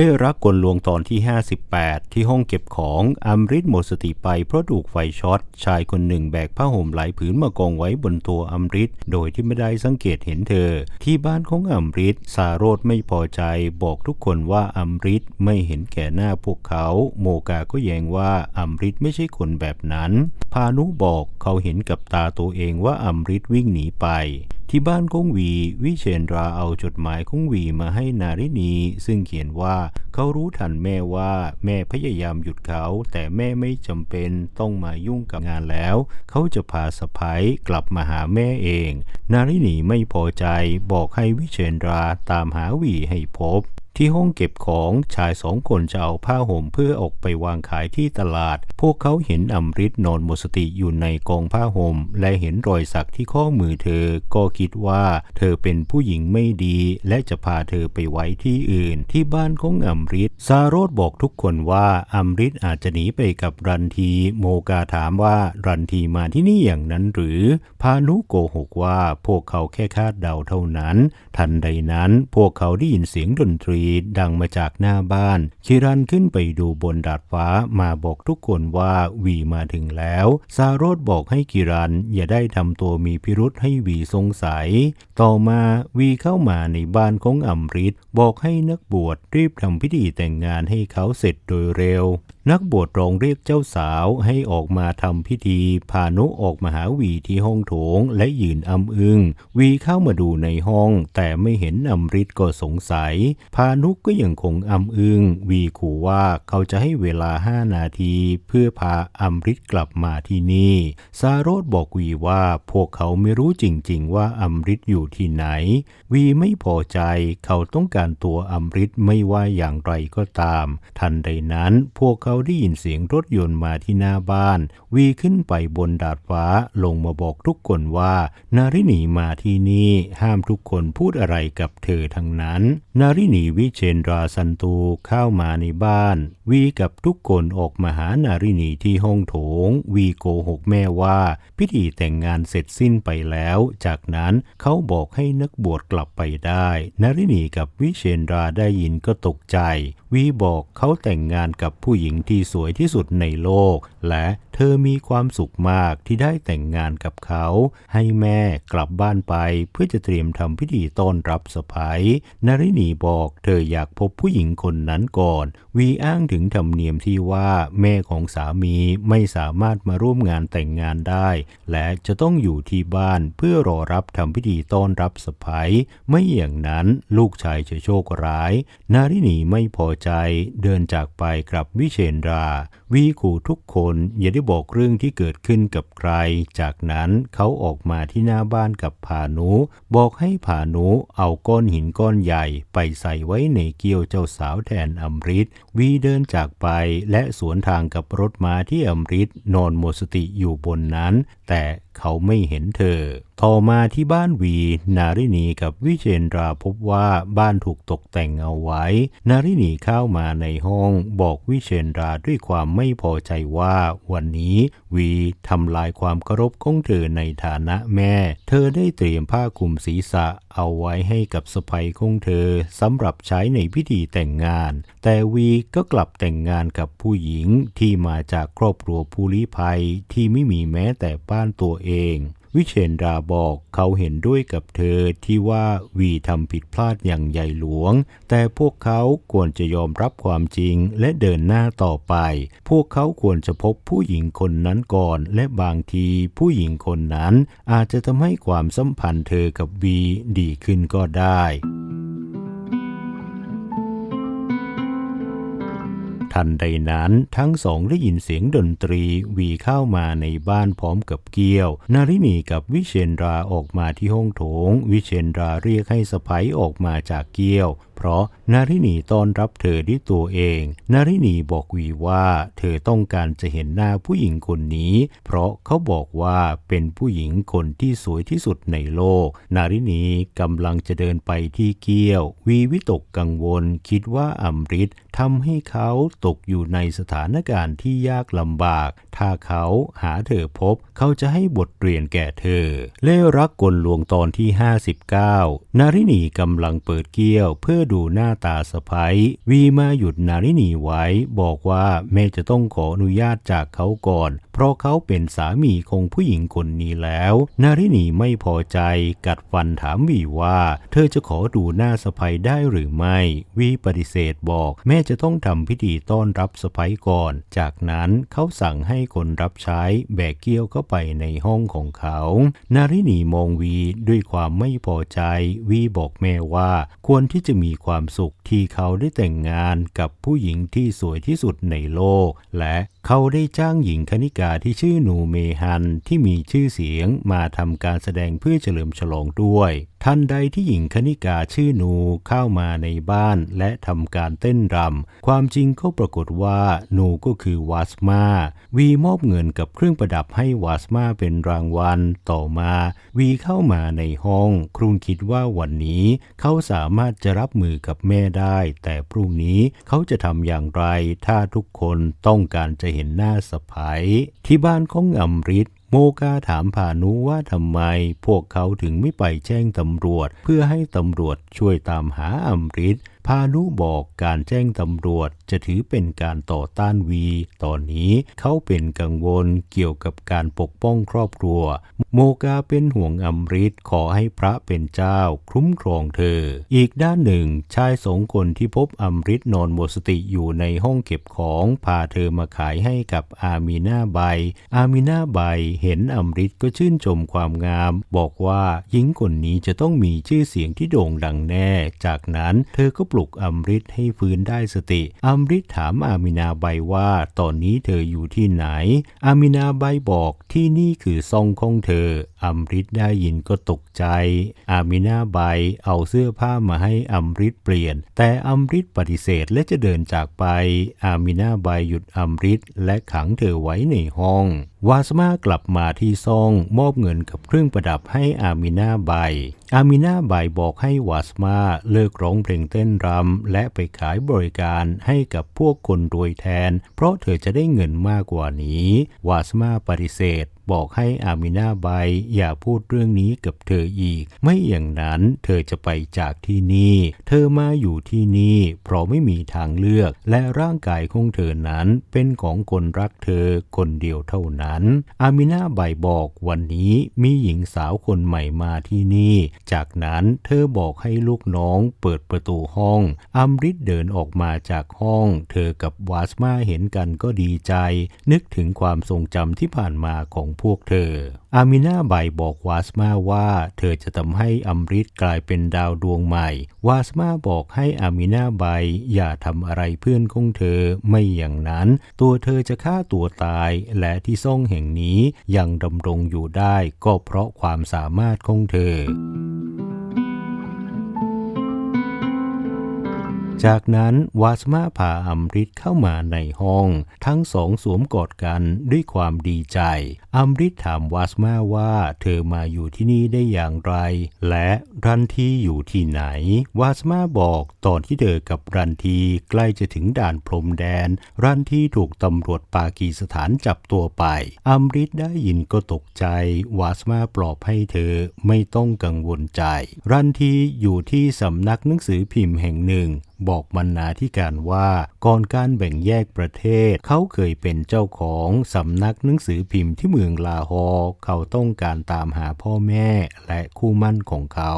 เล่รักกลลวงตอนที่ 58 ที่ห้องเก็บของอัมริดหมดสติไปเพราะถูกไฟช็อต ชายคนหนึ่งแบกผ้าห่มหลายผืนมากองไว้บนตัวอัมริดโดยที่ไม่ได้สังเกตเห็นเธอ ที่บ้านของอัมริดซาโรดไม่พอใจ บอกทุกคนว่าอัมริดไม่เห็นแก่หน้าพวกเขา โมกาก็แย้งว่าอัมริดไม่ใช่คนแบบนั้น พานุบอกเขาเห็นกับตาตัวเองว่าอัมริดวิ่งหนีไป ที่บ้านของวี วิเชนราเอาจดหมายของวีมาให้นารินี ซึ่งเขียนว่าเขารู้ทันแม่ว่าแม่พยายามหยุดเขา แต่แม่ไม่จำเป็นต้องมายุ่งกับงานแล้ว เขาจะพาสะพ้ยกลับมาหาแม่เอง นารินีไม่พอใจบอกให้วิเชนราตามหาวีให้พบ ที่ห้องเก็บของชายสองคนจะเอาผ้าห่มเพื่อออกไปวางขายที่ตลาด พวกเขาเห็นอมริตนอนหมดสติอยู่ในกองผ้าห่ม และเห็นรอยสักที่ข้อมือเธอ ก็คิดว่าเธอเป็นผู้หญิงไม่ดี และจะพาเธอไปไว้ที่อื่น ที่บ้านของอมริตซาโรดบอกทุกคนว่าอมริตอาจจะหนีไปกับรันที โมกาถามว่ารันทีมาที่นี่อย่างนั้นหรือ พานุโกหกว่าพวกเขาแค่คาดเดาเท่านั้น ทันใดนั้นพวกเขาได้ยินเสียงดนตรีดังมาจากหน้าบ้าน คิรันขึ้นไปดูบนดาดฟ้ามาบอกทุกคนว่าวีมาถึงแล้วซาโรดบอกให้กิรันอย่าได้ทำตัวมีพิรุษให้วีสงสัย ต่อมาวีเข้ามาในบ้านของอัมริตบอกให้นักบวชรีบทำพิธีแต่งงานให้เขาเสร็จโดยเร็ว นักบวชร้องเรียกเจ้าสาวให้ออกมาทำพิธีพานุออกมาหาวีที่ห้องโถงและยืนอำอึง วีเข้ามาดูในห้อง แต่ไม่เห็นอัมริตก็สงสัย พานุก็ยังคงอำอึงวีขู่ว่าเขาจะให้เวลาห้านาทีเพื่อพาอัมริตกลับมาที่นี่ ซาโรดบอกวีว่าพวกเขาไม่รู้จริง ๆ ว่าอัมริตอยู่ที่ไหน วีไม่พอใจเขาต้องการตัวอัมริตไม่ว่าอย่างไรก็ตาม ทันใดนั้นพวกเขาได้ยินเสียงรถยนต์มาที่หน้าบ้าน วีขึ้นไปบนดาดฟ้าลงมาบอกทุกคนว่า นารินีมาที่นี่ห้ามทุกคนพูดอะไรกับเธอทั้งนั้น นารินีวิเชนราสันตูเข้ามาในบ้าน วีกับทุกคนออกมาหานารินีที่ห้องโถง วีโกหกแม่ว่าพิธีแต่งงานเสร็จสิ้นไปแล้ว จากนั้นเขาบอกให้นักบวชกลับไปได้ นารินีกับวิเชนราได้ยินก็ตกใจ วีบอกเขาแต่งงานกับผู้หญิงที่สวยที่สุดในโลก และเธอมีความสุขมากที่ได้แต่งงานกับเขา ให้แม่กลับบ้านไปเพื่อจะเตรียมทำพิธีต้อนรับสะพ้ยนารินีบอกเธออยากพบผู้หญิงคนนั้นก่อน วีอ้างถึงธรรมเนียมที่ว่าแม่ของสามีไม่สามารถมาร่วมงานแต่งงานได้ และจะต้องอยู่ที่บ้านเพื่อรอรับทำพิธีต้อนรับสะพ้ยไม่อย่างนั้นลูกชายจะโชคร้าย นารินีไม่พอใจเดินจากไปกลับวิเชนรา วีขู่ทุกคนอย่าได้บอกเรื่องที่เกิดขึ้นกับใคร จากนั้นเขาออกมาที่หน้าบ้านกับผานุ บอกให้ผานุเอาก้อนหินก้อนใหญ่ไปใส่ไว้ในเกี้ยวเจ้าสาวแทนอมริตวีเดินจากไปและสวนทางกับรถม้าที่อมริตนอนหมดสติอยู่บนนั้น แต่เขาไม่เห็นเธอ ต่อมาที่บ้านวี นารินีกับวิเชนราพบว่าบ้านถูกตกแต่งเอาไว้ นารินีเข้ามาในห้องบอกวิเชนราด้วยความไม่พอใจว่าวันนี้วีทำลายความเคารพของเธอในฐานะแม่ เธอได้เตรียมผ้าคลุมศีรษะเอาไว้ให้กับสะใภ้ของเธอสำหรับใช้ในพิธีแต่งงาน แต่วีก็กลับแต่งงานกับผู้หญิงที่มาจากครอบครัวผู้ลี้ภัยที่ไม่มีแม้แต่บ้านตัวเอง วิเชนราบอกเขาเห็นด้วยกับเธอที่ว่าวีทำผิดพลาดอย่างใหญ่หลวง แต่พวกเขาควรจะยอมรับความจริงและเดินหน้าต่อไป พวกเขาควรจะพบผู้หญิงคนนั้นก่อน และบางทีผู้หญิงคนนั้นอาจจะทำให้ความสัมพันธ์เธอกับวีดีขึ้นก็ได้ ทันใดนั้นทั้งสองได้ยินเสียงดนตรีวีเข้ามาในบ้านพร้อมกับเกี้ยว นารินีกับวิเชนราออกมาที่ห้องโถง วิเชนราเรียกให้สะพ้ยออกมาจากเกี้ยว เพราะนารินีต้อนรับเธอด้วยตัวเอง นารินีบอกวีว่า เธอต้องการจะเห็นหน้าผู้หญิงคนนี้ เพราะเขาบอกว่าเป็นผู้หญิงคนที่สวยที่สุดในโลก นารินีกำลังจะเดินไปที่เกี้ยว วีวิตกกังวล คิดว่าอัมริตทำให้เขาตกอยู่ในสถานการณ์ที่ยากลำบาก ถ้าเขาหาเธอพบ เขาจะให้บทเรียนแก่เธอ เล่รักกลลวงตอนที่ 59 นารินีกำลังเปิดเกี้ยวเพื่อดูหน้าตาสะพ้ยวีมาหยุดนารินีไว้ บอกว่าแม่จะต้องขออนุญาตจากเขาก่อน เพราะเขาเป็นสามีของผู้หญิงคนนี้แล้ว นารินีไม่พอใจกัดฟันถามวีว่า เธอจะขอดูหน้าสะพ้ยได้หรือไม่ วีปฏิเสธบอก แม่จะต้องทำพิธีต้อนรับสะพ้ยก่อน จากนั้นเขาสั่งให้คนรับใช้แบกเกี้ยวเข้าไปในห้องของเขา นารินีมองวีด้วยความไม่พอใจ วีบอกแม่ว่า ควรที่จะมีความสุขที่เขาได้แต่งงานกับผู้หญิงที่สวยที่สุดในโลก และ เขาได้จ้างหญิงคณิกาที่ชื่อหนูเมฮันที่มีชื่อเสียงมาทำการแสดงเพื่อเฉลิมฉลองด้วย ทันใดที่หญิงคณิกาชื่อหนูเข้ามาในบ้านและทำการเต้นรำความจริงก็ปรากฏว่าหนูก็คือวาสมาวีมอบเงินกับเครื่องประดับให้วาสมาเป็นรางวัลต่อมาวีเข้ามาในห้อง ครุงคิดว่าวันนี้เขาสามารถจะรับมือกับแม่ได้ แต่พรุ่งนี้เขาจะทำอย่างไรถ้าทุกคนต้องการจะเห็นห็นหน้าสะพ้ยที่บ้านของอมริตโมกาถามผานุว่าทำไมพวกเขาถึงไม่ไปแจ้งตำรวจ เพื่อให้ตำรวจช่วยตามหาอมริต พานุบอกการแจ้งตำรวจจะถือเป็นการต่อต้านวี ตอนนี้เขาเป็นกังวลเกี่ยวกับการปกป้องครอบครัว โมกาเป็นห่วงอมริตขอให้พระเป็นเจ้า คุ้มครองเธอ อีกด้านหนึ่ง ชายสองคนที่พบอมริตนอนหมดสติอยู่ในห้องเก็บของพาเธอมาขายให้กับอามีนาใบ อามีนาใบเห็นอมริตก็ชื่นชมความงาม บอกว่าหญิงคนนี้จะต้องมีชื่อเสียงที่โด่งดังแน่ จากนั้นเธอก็ปลุกอมริตให้ฟื้นได้สติอมริตถามอามินาใบว่า ตอนนี้เธออยู่ที่ไหน อามินาใบบอกที่นี่คือซองของเธออมริตได้ยินก็ตกใจ อามินาใบเอาเสื้อผ้ามาให้อมริตเปลี่ยน แต่อมริตปฏิเสธและจะเดินจากไป อามินาใบหยุดอมริตและขังเธอไว้ในห้องวาสมากลับมาที่ซองมอบเงินกับเครื่องประดับให้อามินาใบ อามินาใบบอกให้วาสมาเลิกร้องเพลงเต้นรำและไปขายบริการให้กับพวกคนรวยแทน เพราะเธอจะได้เงินมากกว่านี้ วาสมาปฏิเสธ บอกให้อามินาใบอย่าพูดเรื่องนี้กับเธออีก ไม่อย่างนั้นเธอจะไปจากที่นี่ เธอมาอยู่ที่นี่ เพราะไม่มีทางเลือก และร่างกายของเธอนั้นเป็นของคนรักเธอคนเดียวเท่านั้น อามินาใบบอกวันนี้มีหญิงสาวคนใหม่มาที่นี่ จากนั้นเธอบอกให้ลูกน้องเปิดประตูห้อง อัมริดเดินออกมาจากห้อง เธอกับวาสมาเห็นกันก็ดีใจ นึกถึงความทรงจำที่ผ่านมาของพวกเธอ อามินาใบบอกวาสมาว่า เธอจะทำให้อัมริดกลายเป็นดาวดวงใหม่ วาสมาบอกให้อามินาใบอย่าทำอะไรเพื่อนของเธอไม่อย่างนั้น ตัวเธอจะฆ่าตัวตายและที่ซ่องแห่งนี้ยังดำรงอยู่ได้ก็เพราะความสามารถของเธอ จากนั้นวาสมาพาอัมริตเข้ามาในห้อง ทั้งสองสวมกอดกันด้วยความดีใจ อัมริตถามวาสมาว่าเธอมาอยู่ที่นี่ได้อย่างไร และรันทีอยู่ที่ไหน วาสมาบอกตอนที่เธอกับรันทีใกล้จะถึงด่านพรมแดน รันทีถูกตำรวจปากีสถานจับตัวไป อัมริตได้ยินก็ตกใจ วาสมาปลอบให้เธอไม่ต้องกังวลใจ รันทีอยู่ที่สำนักหนังสือพิมพ์แห่งหนึ่งบอกบรรณาธิการว่าก่อนการแบ่งแยกประเทศ เขาเคยเป็นเจ้าของสำนักหนังสือพิมพ์ที่เมืองลาฮอร์เขาต้องการตามหาพ่อแม่และคู่มั่นของเขา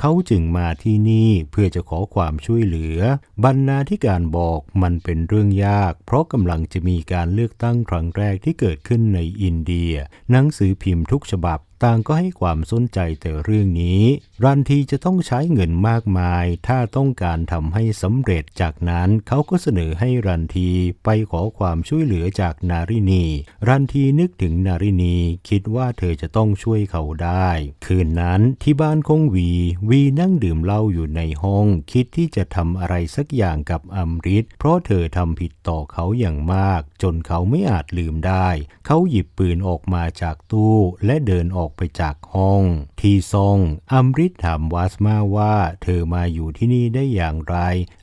เขาจึงมาที่นี่เพื่อจะขอความช่วยเหลือ บรรณาธิการบอกมันเป็นเรื่องยาก เพราะกำลังจะมีการเลือกตั้งครั้งแรกที่เกิดขึ้นในอินเดีย หนังสือพิมพ์ทุกฉบับ ต่างก็ให้ความสนใจแต่เรื่องนี้ รันทีจะต้องใช้เงินมากมาย ถ้าต้องการทำให้สำเร็จจากนั้นเขาก็เสนอให้รันทีไปขอความช่วยเหลือจากนารินี รันทีนึกถึงนารินีคิดว่าเธอจะต้องช่วยเขาได้ คืนนั้นที่บ้านของวี วีนั่งดื่มเหล้าอยู่ในห้อง คิดที่จะทำอะไรสักอย่างกับอัมริตเพราะเธอทำผิดต่อเขาอย่างมาก จนเขาไม่อาจลืมได้ เขาหยิบปืนออกมาจากตู้และเดินออกไปจากห้อง ที่ซองอัมริตถามวาสมาว่าเธอมาอยู่ที่นี่ได้อย่างไร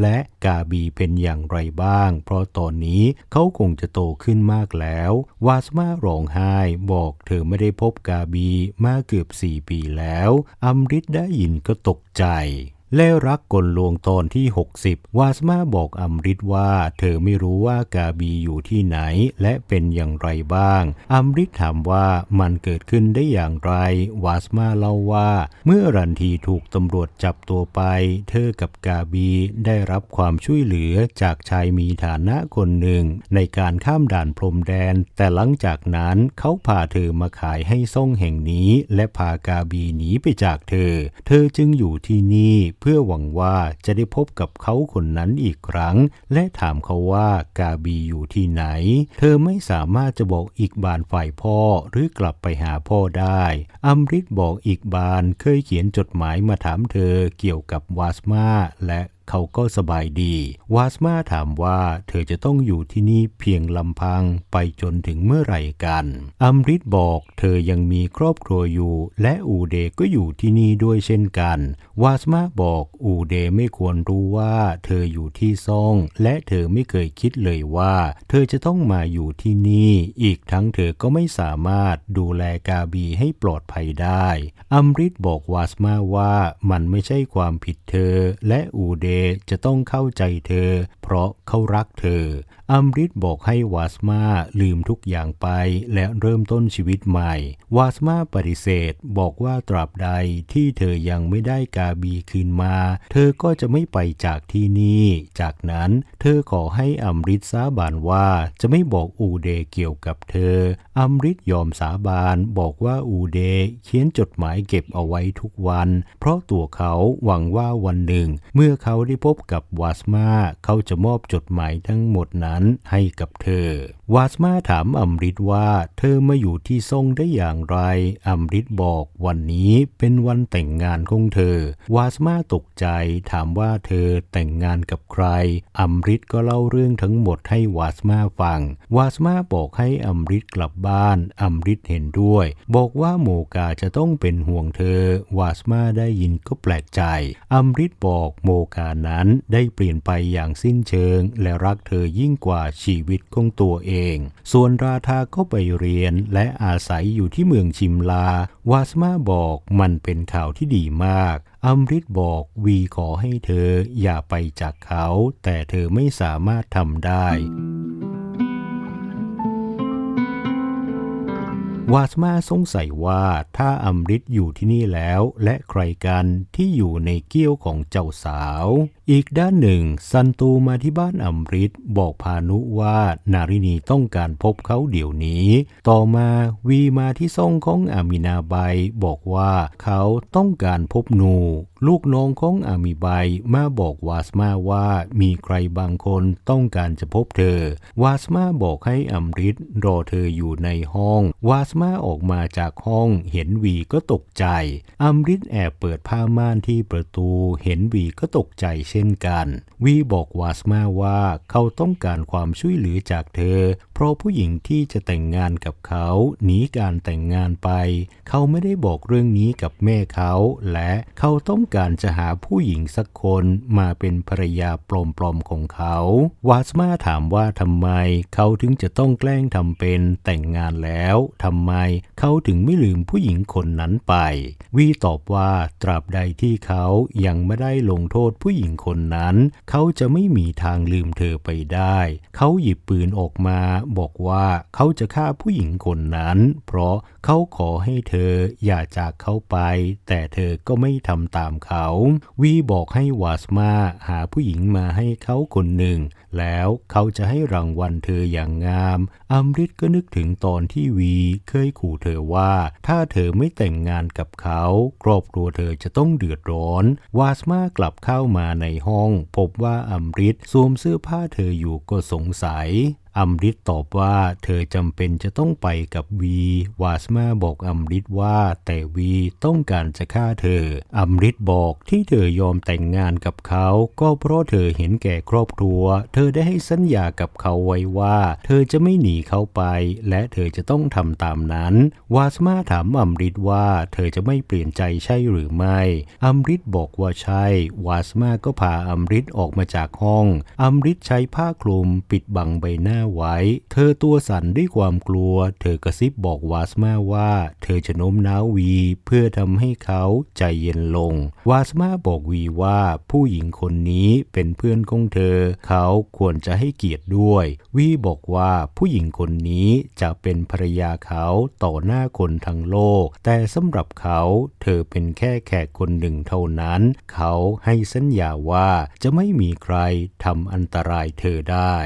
และกาบีเป็นอย่างไรบ้าง เพราะตอนนี้เขาคงจะโตขึ้นมากแล้ว วาสมาร้องไห้บอกเธอไม่ได้พบกาบีมาเกือบสี่ปีแล้ว อัมริตได้ยินก็ตกใจ เล่รักกลลวงตอนที่ 60 วาสมาบอกอัมริตว่า เธอไม่รู้ว่ากาบีอยู่ที่ไหนและเป็นอย่างไรบ้าง อัมริตถามว่ามันเกิดขึ้นได้อย่างไร วาสมาเล่าว่า เมื่อรันทีถูกตำรวจจับตัวไป เธอกับกาบีได้รับความช่วยเหลือจากชายมีฐานะคนหนึ่ง ในการข้ามด่านพรมแดน แต่หลังจากนั้นเขาพาเธอมาขายให้ซ่องแห่งนี้ และพากาบีหนีไปจากเธอ เธอจึงอยู่ที่นี่เพื่อหวังว่าจะได้พบกับเขาคนนั้นอีกครั้ง และถามเขาว่ากาบีอยู่ที่ไหน เธอไม่สามารถจะบอกอีกบานฝ่ายพ่อหรือกลับไปหาพ่อได้ อัมริดบอกอีกบานเคยเขียนจดหมายมาถามเธอเกี่ยวกับวาสมาและ เขาก็สบายดี วาสมาถามว่าเธอจะต้องอยู่ที่นี่เพียงลำพังไปจนถึงเมื่อไหร่กันอัมริดบอกเธอยังมีครอบครัวอยู่ และอูเดก็อยู่ที่นี่ด้วยเช่นกัน วาสมาบอกอูเดไม่ควรรู้ว่าเธออยู่ที่ซ่อง และเธอไม่เคยคิดเลยว่า เธอจะต้องมาอยู่ที่นี่ อีกทั้งเธอก็ไม่สามารถดูแลกาบีให้ปลอดภัยได้อัมริดบอกวาสมาว่ามันไม่ใช่ความผิดเธอและอูเดจะต้องเข้าใจเธอ เพราะเขารักเธอ อัมริดบอกให้วาสมาลืมทุกอย่างไปและเริ่มต้นชีวิตใหม่ วาสมาปฏิเสธบอกว่าตราบใดที่เธอยังไม่ได้กาบีคืนมา เธอก็จะไม่ไปจากที่นี่ จากนั้นเธอขอให้อัมริดสาบานว่าจะไม่บอกอูเดเกี่ยวกับเธอ อัมริดยอมสาบานบอกว่าอูเดเขียนจดหมายเก็บเอาไว้ทุกวัน เพราะตัวเขาหวังว่าวันหนึ่ง เมื่อเขาได้พบกับวาสมาเขาจะมอบจดหมายทั้งหมดนั้นให้กับเธอ วาสมาถามอัมริดว่าเธอมาอยู่ที่ทรงได้อย่างไร อัมริดบอกวันนี้เป็นวันแต่งงานของเธอ วาสมาตกใจถามว่าเธอแต่งงานกับใคร อัมริดก็เล่าเรื่องทั้งหมดให้วาสมาฟัง วาสมาบอกให้อัมริดกลับบ้าน อัมริดเห็นด้วย บอกว่าโมกาจะต้องเป็นห่วงเธอ วาสมาได้ยินก็แปลกใจ อัมริดบอกโมกานั้นได้เปลี่ยนไปอย่างสิ้นเชิง และรักเธอยิ่งกว่าชีวิตของตัวเอง ส่วนราธาก็ไปเรียนและอาศัยอยู่ที่เมืองชิมลา วาสมาบอกมันเป็นข่าวที่ดีมากอัมริตบอกวีขอให้เธออย่าไปจากเขา แต่เธอไม่สามารถทำได้ วาสมาสงสัยว่าถ้าอัมริดอยู่ที่นี่แล้ว และใครกันที่อยู่ในเกี้ยวของเจ้าสาว อีกด้านหนึ่งซันตูมาที่บ้านอัมริดบอกพานุว่านารินีต้องการพบเขาเดี๋ยวนี้ ต่อมาวีมาที่ซ่องของอามินาไบบอกว่าเขาต้องการพบนู ลูกน้องของอามิไบมาบอกวาสมาว่ามีใครบางคนต้องการจะพบเธอ วาสมาบอกให้อัมริดรอเธออยู่ในห้องวาสมาออกมาจากห้อง เห็นวีก็ตกใจ อัมริดแอบเปิดผ้าม่านที่ประตู เห็นวีก็ตกใจเช่นกัน วีบอกวาสมาว่าเขาต้องการความช่วยเหลือจากเธอ เพราะผู้หญิงที่จะแต่งงานกับเขาหนีการแต่งงานไป เขาไม่ได้บอกเรื่องนี้กับแม่เขา และเขาต้องการจะหาผู้หญิงสักคนมาเป็นภรรยาปลอมๆของเขา วาสมาถามว่าทำไม เขาถึงจะต้องแกล้งทำเป็นแต่งงานแล้วทำไมเขาถึงไม่ลืมผู้หญิงคนนั้นไป วีตอบว่าตราบใดที่เขายังไม่ได้ลงโทษผู้หญิงคนนั้น เขาจะไม่มีทางลืมเธอไปได้ เขาหยิบปืนออกมาบอกว่าเขาจะฆ่าผู้หญิงคนนั้น เพราะเขาขอให้เธออย่าจากเขาไป แต่เธอก็ไม่ทำตามเขา วีบอกให้วาสมาหาผู้หญิงมาให้เขาคนหนึ่ง แล้วเขาจะให้รางวัลเธออย่างงาม อัมริดก็นึกถึงตอนที่วีเคยขู่เธอว่า ถ้าเธอไม่แต่งงานกับเขา ครอบครัวเธอจะต้องเดือดร้อน วาสมากลับเข้ามาในห้อง พบว่าอัมริดสวมเสื้อผ้าเธออยู่ก็สงสัย อัมริดตอบว่าเธอจำเป็นจะต้องไปกับวี วาสมาบอกอัมริดว่าแต่วีต้องการจะฆ่าเธอ อัมริดบอกที่เธอยอมแต่งงานกับเขา ก็เพราะเธอเห็นแก่ครอบครัว เธอได้ให้สัญญากับเขาไว้ว่า เธอจะไม่หนีเขาไป และเธอจะต้องทำตามนั้น วาสมาถามอัมริดว่าเธอจะไม่เปลี่ยนใจใช่หรือไม่ อัมริดบอกว่าใช่ วาสมาก็พาอัมริดออกมาจากห้อง อัมริดใช้ผ้าคลุมปิดบังใบหน้าไว้ เธอตัวสั่นด้วยความกลัว เธอกระซิบบอกวาสมาว่า เธอจะโน้มน้าววี เพื่อทำให้เขาใจเย็นลง วาสมาบอกวีว่าผู้หญิงคนนี้เป็นเพื่อนของเธอ เขาควรจะให้เกียรติด้วย วีบอกว่าผู้หญิงคนนี้จะเป็นภรรยาเขาต่อหน้าคนทั้งโลก แต่สำหรับเขาเธอเป็นแค่แขกคนหนึ่งเท่านั้น เขาให้สัญญาว่าจะไม่มีใครทำอันตรายเธอได้